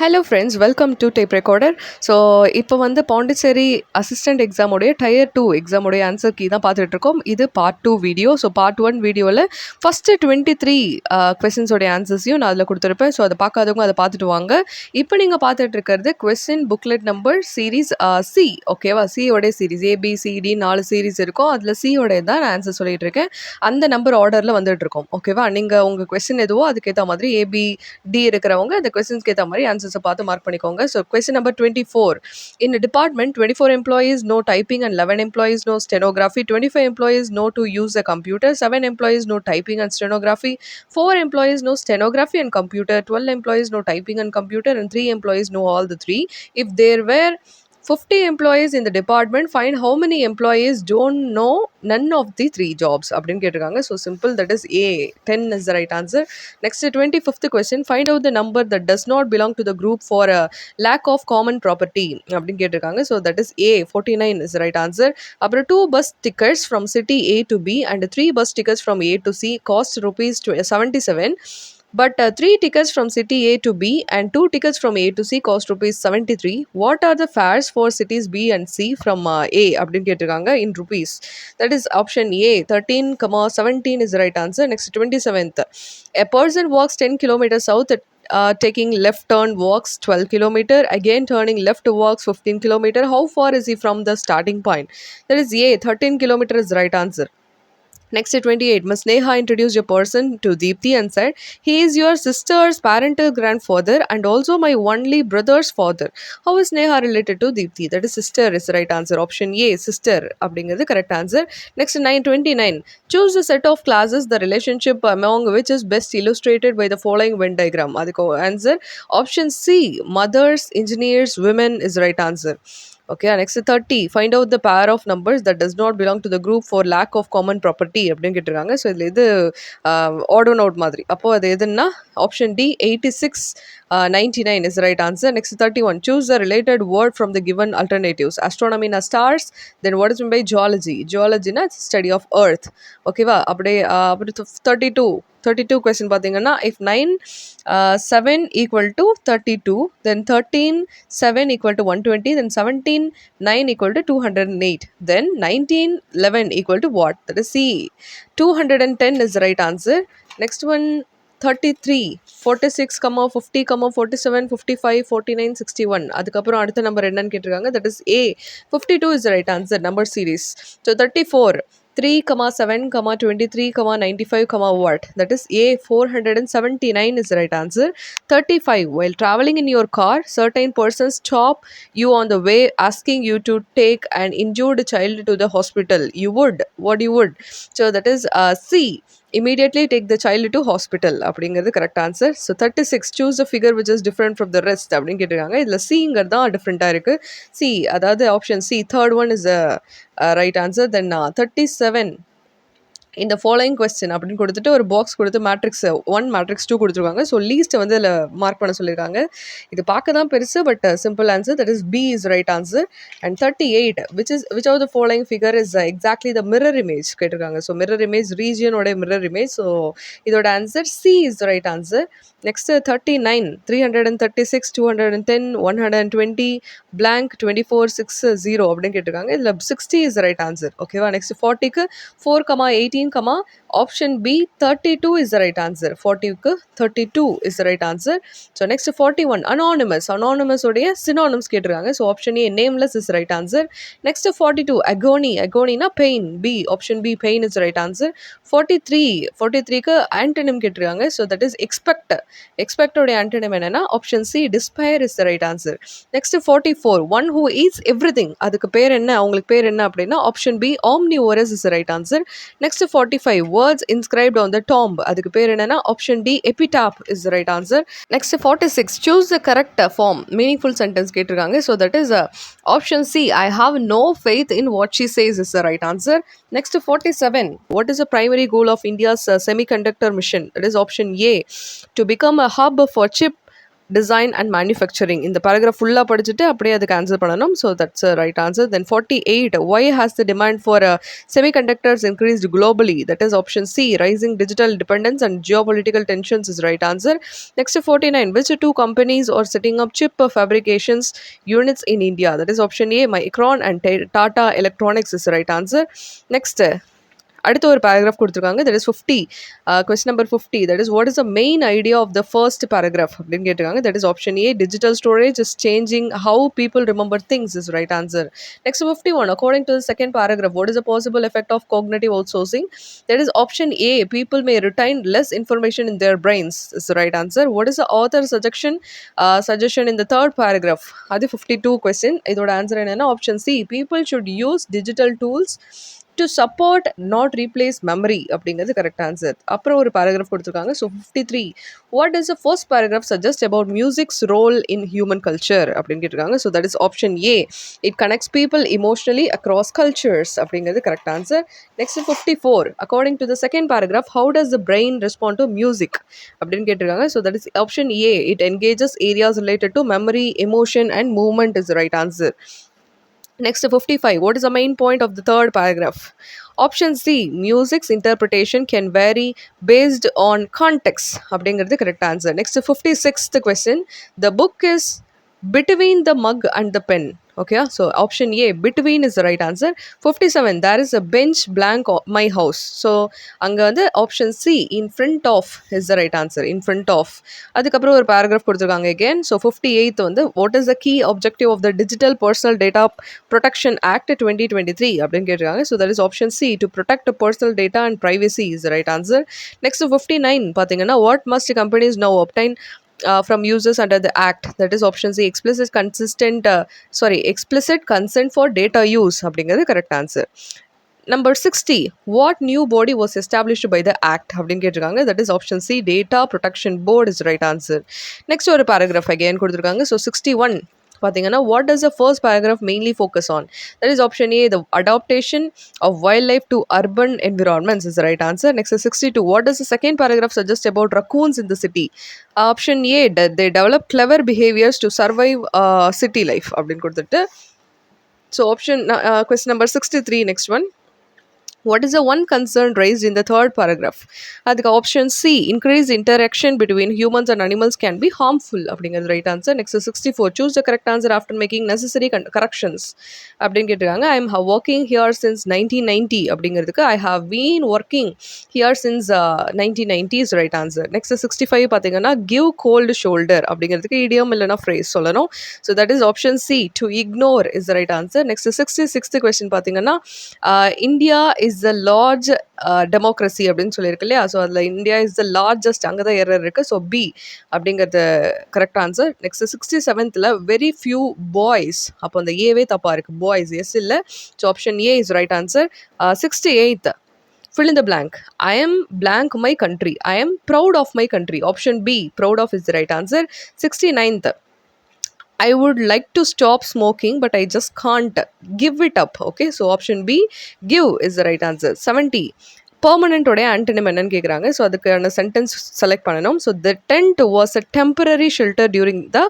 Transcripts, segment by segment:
Hello friends welcome to tape recorder so இப்போ வந்து Pondicherry assistant எக்ஸாமுடைய டயர் டூ எக்ஸாமுடைய ஆன்சர் கீ தான் பார்த்துட்ருக்கோம் இது part two video so part one வீடியோவில் ஃபஸ்ட்டு டுவெண்ட்டி த்ரீ கொஸ்டின்ஸோடைய ஆன்சர்ஸையும் நான் அதில் கொடுத்துருப்பேன். ஸோ அதை பார்க்காதவங்க அதை பார்த்துட்டு வாங்க. இப்போ நீங்கள் பார்த்துட்டு இருக்கிறது question booklet number series C ஓகேவா சியோடைய series A B C D நாலு சீரீஸ் இருக்கும். அதில் சியோடைய தான் நான் ஆன்சர் சொல்லிகிட்டு இருக்கேன். அந்த நம்பர் ஆர்டரில் வந்துட்டுருக்கோம் ஓகேவா நீங்கள் உங்கள் கொஸ்டின் எதுவோ அதுக்கேற்ற மாதிரி ஏபி டி இருக்கிறவங்க அந்த கொஸ்டின்ஸ்க்கு ஏற்ற மாதிரி ஆன்சர்ஸை பார்த்து மார்க் பண்ணிக்கோங்க so question number twenty four in department twenty four employees no typing and eleven employees no stenography twenty five employees no to use a computer seven employees no typing and stenography four employees know stenography and computer 12 employees know typing and computer and three employees know all the three if there were 50 employees in the department find how many employees don't know none of the three jobs அப்படின்னு கேட்டிருக்காங்க so simple that is A ten is the right answer next twenty fifth question find out the number that does not belong to the group for a lack of common property அப்படின்னு கேட்டிருக்காங்க so that is A forty nine is right answer அப்புறம் two bus tickets from city A to B and three bus tickets from A to C cost rupees seventy seven but uh, three tickets from city A to B and two tickets from A to C cost rupees 73. What are the fares for cities B and C from uh, A அப்படின்னு கேட்டிருக்காங்க in rupees. That is option A 13, comma 17 is the right answer. Next 27th. A person walks 10 kilometers south at uh, taking left turn walks 12 kilometer again turning left walks 15 kilometer how far is he from the starting point that is a 13 kilometer is the right answer Next, at 28, Ms. Neha introduced a person to Deepthi and said, He is your sister's parental grandfather and also my only brother's father. How is Neha related to Deepthi? That is sister is the right answer. Option A, sister. அப்படிங்கிறது correct answer. Next, 929. Choose the set of classes, the relationship among which is best illustrated by the following Venn diagram. அதுக்கு answer. Option C, mothers, engineers, women is the right answer. Okay next thirty find out the pair of numbers that does not belong to the group for lack of common property அப்படின்னு கேட்டிருக்காங்க. So இதில் இது ஆடோன் out மாதிரி? அப்போது அது எதுன்னா option D eighty six ninety nine is right answer next thirty one choose the related word from the given alternatives அஸ்ட்ரானமினா stars then what is by geology ஜியாலஜினா study of earth ஓகேவா அப்படியே அப்படி thirty two thirty two question பார்த்தீங்கன்னா if nine seven equal to thirty two then thirteen seven equal to one twenty then seventeen nine equal to two hundred and eight then nineteen eleven equal to what that is C two hundred and ten is right answer next one thirty three forty six comma fifty comma forty seven fifty five forty nine sixty one அதுக்கப்புறம் அடுத்த number என்னன்னு கேட்டிருக்காங்க. That is A fifty two is right answer number series so thirty four 3 comma 7 comma 23 comma 95 comma what? That is a 479 is the right answer. 35 while traveling in your car certain persons stop you on the way asking you to take an injured child to the hospital. You would what you would. So that is uh, c immediately take the child to hospital அப்படிங்கிறது correct answer so thirty six choose a figure which is different from the rest அப்படின்னு கேட்டிருக்காங்க. இதில் சிங்கிறது தான் டிஃப்ரெண்ட்டாக இருக்குது C அதாவது option C third one is a right answer then thirty seven இந்த ஃபாலோயிங் கொஸ்டின் அப்படின்னு கொடுத்துட்டு ஒரு பாக்ஸ் கொடுத்து மேட்ரிக்ஸ் ஒன் மேட்ரிக்ஸ் டூ கொடுத்துருக்காங்க. ஸோ லீஸ்ட்டை வந்து அதில் மார்க் பண்ண சொல்லியிருக்காங்க இது பார்க்க தான் பெருசு but simple answer that is B is right answer and thirty eight which is which of the following figure is exactly the mirror image கேட்டிருக்காங்க. ஸோ மிரர் இமேஜ் ரீஜியனோட மிரர் இமேஜ் ஸோ இதோட answer C is right answer next thirty nine three hundred and thirty six two hundred and ten one hundred and twenty blank twenty four six zero அப்படின்னு கேட்டிருக்காங்க இதில் sixty is right answer ஓகேவா next ஃபார்ட்டிக்கு four comma eighteen comma option B thirty two is right answer ஃபார்ட்டிக்கு thirty two is right answer so next forty one anonymous anonymous உடைய synonyms கேட்டிருக்காங்க. So option A nameless is right answer next forty two agony அகோனினா pain B option B pain is right answer forty three forty த்ரீக்கு antonym கேட்டிருக்காங்க. So that is expect எக்ஸ்பெக்டோடைய antonym என்னன்னா option C despair is the right answer next forty four one who eats everything அதுக்கு பேர் என்ன? அவங்களுக்கு பேர் என்ன அப்படின்னா option B omnivorous is right answer next forty five words inscribed on the tomb அதுக்கு பேர் என்னன்னா option D epitaph is right answer next forty six choose the correct form meaningful sentence கேட்டிருக்காங்க so that is option C I have no faith in what she says is the right answer next forty seven what is the primary goal of India's semiconductor mission that is option A to become a hub for chip design and manufacturing இந்த paragraph ஃபுல்லாக படிச்சுட்டு அப்படியே அதுக்கு answer பண்ணணும் so that's right answer then forty eight why has the demand for semiconductors increased globally that is option c rising digital dependence and geopolitical tensions is right answer next 49 which two companies are setting up chip fabrications units in india that is option a micron and Ta- tata electronics is the right answer next அடுத்த ஒரு paragraph கொடுத்துருக்காங்க that is fifty question number fifty that is what is the main idea of the first paragraph அப்படின்னு கேட்டிருக்காங்க that is option A digital storage is changing how people remember things is right answer next fifty one according to second paragraph what is a possible effect of cognitive outsourcing that is option A people may retain less information in their brains is right answer what is author suggestion suggestion in the third paragraph அது fifty two question இதோட answer என்னன்னா option C people should use digital tools to support not replace memory அப்படிங்கிறது correct answer அப்புறம் ஒரு paragraph கொடுத்துருக்காங்க. So fifty three what is a first paragraph suggest about music's role in human culture அப்படின்னு கேட்டிருக்காங்க. So that is option A it connects people emotionally across cultures அப்படிங்கிறது correct answer next fifty four according to the second paragraph how does the brain respond to music அப்படின்னு கேட்டிருக்காங்க. So that is option A it engages areas related to memory emotion and movement is right answer Next, 55. What is the main point of the third paragraph? Option C. Music's interpretation can vary based on context. அப்படிங்கிறது correct answer. Next, 56th question. The book is between the mug and the pen. Okay so option A between is the right answer fifty seven there is a bench blank my house so அங்கே வந்து option C in front of is the right answer in front of அதுக்கப்புறம் ஒரு paragraph கொடுத்துருக்காங்க again so fifty eight வந்து what is the key objective of the digital personal data protection act twenty twenty three அப்படின்னு கேட்டிருக்காங்க so that is option C to protect personal data and privacy is right answer next fifty nine பார்த்தீங்கன்னா what must companies no obtain uh, from users under the act. That is option c explicit consistent uh, sorry explicit consent for data use அப்படிங்கிறது correct answer number sixty what new body was established by the act அப்படின்னு கேட்டிருக்காங்க. That is option C data protection board is right answer next ஒரு paragraph again கொடுத்துருக்காங்க. So sixty one பார்த்தீங்கன்னா what does the first paragraph mainly focus on that is option A the adaptation of wildlife to urban environments is right answer next sixty two what does the second paragraph suggest about raccoons in the city option A they develop clever behaviours to survive city life அப்படின்னு கொடுத்துட்டு. So option question number sixty three next one what is the one concern raised in the third paragraph? அதுக்கு option C increase interaction between humans and animals can be harmful அப்படிங்கிறது right answer next sixty four choose the correct answer after making necessary corrections அப்படின்னு கேட்டிருக்காங்க. I am working here since nineteen ninety அப்படிங்கிறதுக்கு I have been working here since nineteen nineties right answer next sixty five பார்த்தீங்கன்னா give cold shoulder அப்படிங்கிறதுக்கு idiom இல்லைனா phrase சொல்லணும். So that is option C to ignore is the right answer next sixty sixth question பார்த்தீங்கன்னா India is is the large democracy அப்படின்னு சொல்லியிருக்கு இல்லையா? So அதில் India is the largest அங்கே தான் எரர் இருக்குது ஸோ பி அப்படிங்கிறது கரெக்ட் ஆன்சர் நெக்ஸ்ட் சிக்ஸ்டி செவன்த்தில் வெரி ஃபியூ பாய்ஸ் அப்போ அந்த ஏவே தப்பாக இருக்குது பாய்ஸ் எஸ் இல்லை? So option A is right answer sixty eight fill in the blank I am blank my country I am proud of my country option B proud of is the right answer sixty ninth I would like to stop smoking, but I just can't give it up. Okay, so option B, give is the right answer. 70. பர்மனண்ட்டோடைய antonym என்னன்னு கேட்குறாங்க so அதுக்கான sentence select பண்ணணும் so the tent was a temporary shelter during the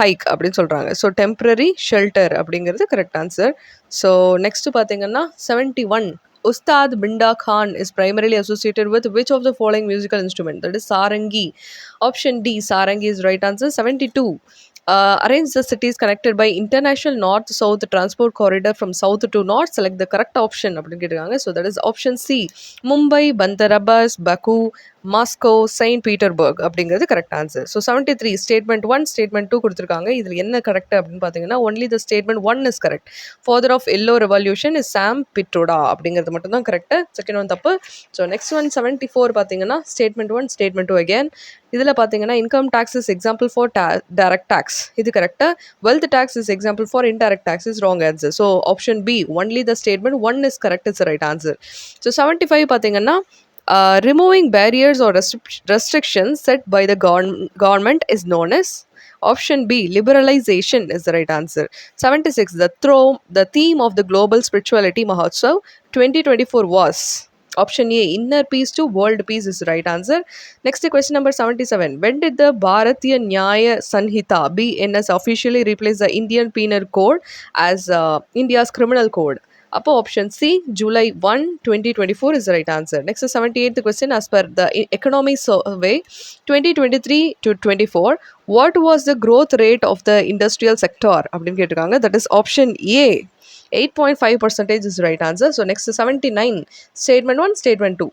hike அப்படின்னு சொல்கிறாங்க so temporary shelter அப்படிங்கிறது correct answer so next பார்த்தீங்கன்னா seventy one Ustad Binda Khan is primarily associated with which of the following musical instrument? That is Sarangi. Option D, Sarangi is right answer. 72. Uh, arrange the cities connected by international north-south transport corridor from south to north. Select the correct option. அப்படின்னு கேட்டிருக்காங்க. So that is option C. Mumbai, Bandarabas, Baku, Moscow Saint Petersburg அப்படிங்கிறது correct answer so seventy three statement one statement two கொடுத்துருக்காங்க. இதில் என்ன correct அப்படின்னு பார்த்தீங்கன்னா only the statement one is correct father of yellow revolution is Sam Pitroda அப்படிங்கிறது மட்டும் தான் correct second one தப்பு. So next one seventy four பார்த்தீங்கன்னா statement one statement two again இதில் பார்த்தீங்கன்னா income tax is example for the direct tax இது கரெக்டாக wealth tax is example for indirect tax is wrong answer so option B only the statement one is correct is right answer so seventy five பார்த்தீங்கன்னா uh, removing barriers or restric- restrictions set by the govern- government is known as option b liberalization is the right answer 76 the the theme of the global spirituality mahotsav 2024 was Option A, inner peace to world peace is the right answer. Next question number 77. When did the Bharatiya Nyaya Sanhita BNS officially replace the Indian Penal Code as uh, India's criminal code? அப்போ option C July one twenty twenty four is right answer next seventy eight question as per the economic survey twenty twenty three to twenty four what was the growth rate of the industrial sector அப்படின்னு கேட்டிருக்காங்க that is option A eight point five percentage is right answer so next seventy nine statement one statement two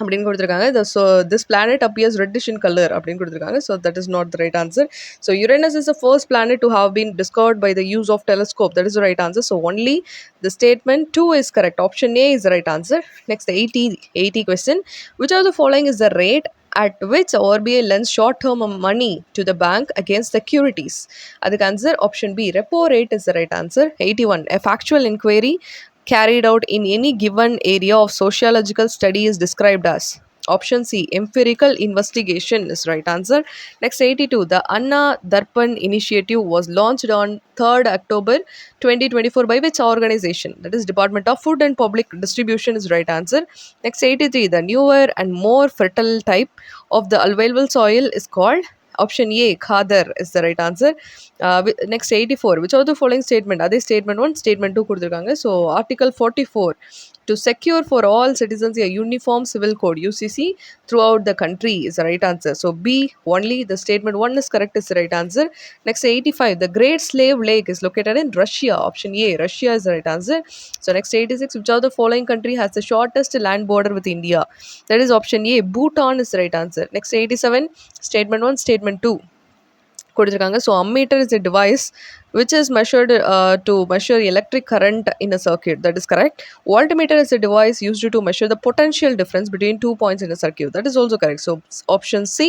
அப்படின்னு கொடுத்துருக்காங்க the so this planet appears reddish in color அப்படின்னு கொடுத்துருக்காங்க so that is not the right answer so uranus is the first planet to have been discovered by the use of telescope that is the right answer so only the statement 2 is correct option a is the right answer next 80 80 question which of the following is the rate at which RBI lends short-term money to the bank against securities. அதுக்கு answer option B. Repo rate is the right answer. 81. A factual inquiry carried out in any given area of sociological study is described as. Option c empirical investigation is right answer. Next 82 the anna darpan initiative was launched on 3rd october 2024 by which organization? That is department of food and public distribution is right answer. Next 83 the newer and more fertile type of the alluvial soil is called option A Khadar is the right answer next eighty four which are the following statement அதே statement one statement two கொடுத்துருக்காங்க so article forty four to secure for all citizens a uniform civil code UCC throughout the country is the right answer. So B only the statement 1 is correct is the right answer. Next 85 the great slave lake is located in Russia option A Russia is the right answer. So next 86 which of the following country has the shortest land border with India? That is option A Bhutan is the right answer. Next 87 statement 1 statement 2 கொடுத்துருக்காங்க so ammeter is a device which is measured uh, to measure electric current in a circuit that is correct voltmeter is a device used to measure the potential difference between two points in a circuit that is also correct so s- option c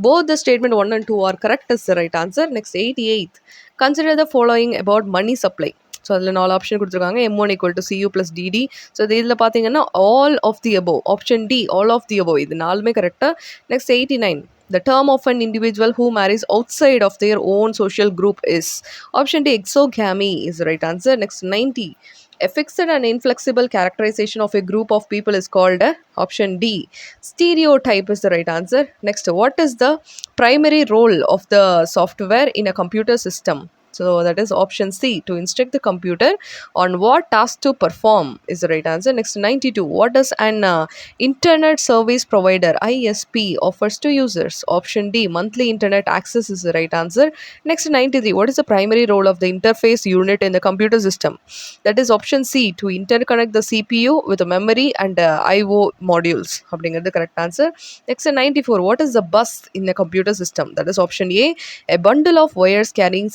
both the statement 1 and 2 are correct is the right answer next 88th consider the following about money supply so அதில் நாலு option கொடுத்துருக்காங்க M one equal to CU plus DD so இது இதில் பார்த்தீங்கன்னா all of the above option D all of the above இது நாலுமே கரெக்டாக next eighty nine the term of an individual who marries outside of their own social group is. Option D exogamy is the right answer. Next 90 a fixed and inflexible characterization of a group of people is called a option D stereotype is the right answer. Next what is the primary role of the software in a computer system so that is option C to instruct the computer on what task to perform is the right answer. Next 92. What does an uh, internet service provider ISP offers to users? Option D monthly internet access is the right answer. Next 93. What is the primary role of the interface unit in the computer system? That is option C to interconnect the CPU with the memory and uh, IO modules. அப்படிங்கிறது correct answer. Next 94. What is the bus in the computer system? That is option A. A bundle of wires carrying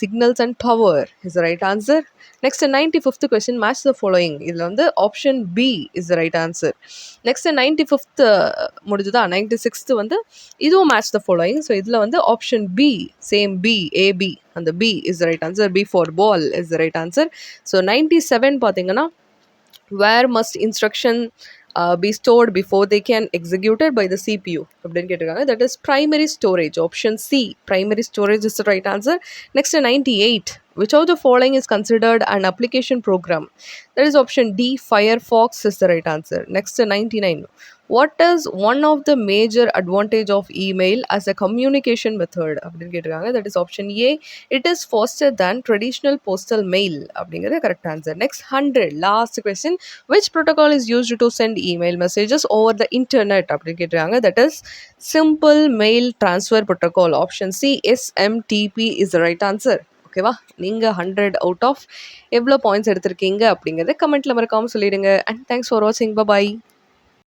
and power is the right answer next ninety fifth question match the following இதில் வந்து option B is the right answer next ninety fifth முடிஞ்சுதா ninety sixth வந்து இதுவும் match the following so இதில் வந்து option B same B AB அந்த B is the right answer B for ball is the right answer so ninety seven பார்த்தீங்கன்னா where must instruction be stored before they can executed by the CPU அப்படின்னு கேட்டிருக்காங்க that is primary storage option C primary storage is the right answer next 98 which of the following is considered an application program that is option D Firefox is the right answer next 99 what is one of the major advantage of email as a communication method அப்படின்னு கேட்டிருக்காங்க that is option A it is faster than traditional postal mail அப்படிங்கிறது correct answer next hundred last question which protocol is used to send email messages over the internet அப்படின்னு கேட்டிருக்காங்க that is simple mail transfer protocol option C SMTP is the right answer ஓகேவா நீங்கள் hundred out of எவ்வளோ points எடுத்திருக்கீங்க அப்படிங்கிறத கமெண்ட்டில் மறக்காமல் சொல்லிடுங்க அண்ட் தேங்க்ஸ் ஃபார் வாட்சிங் பாய்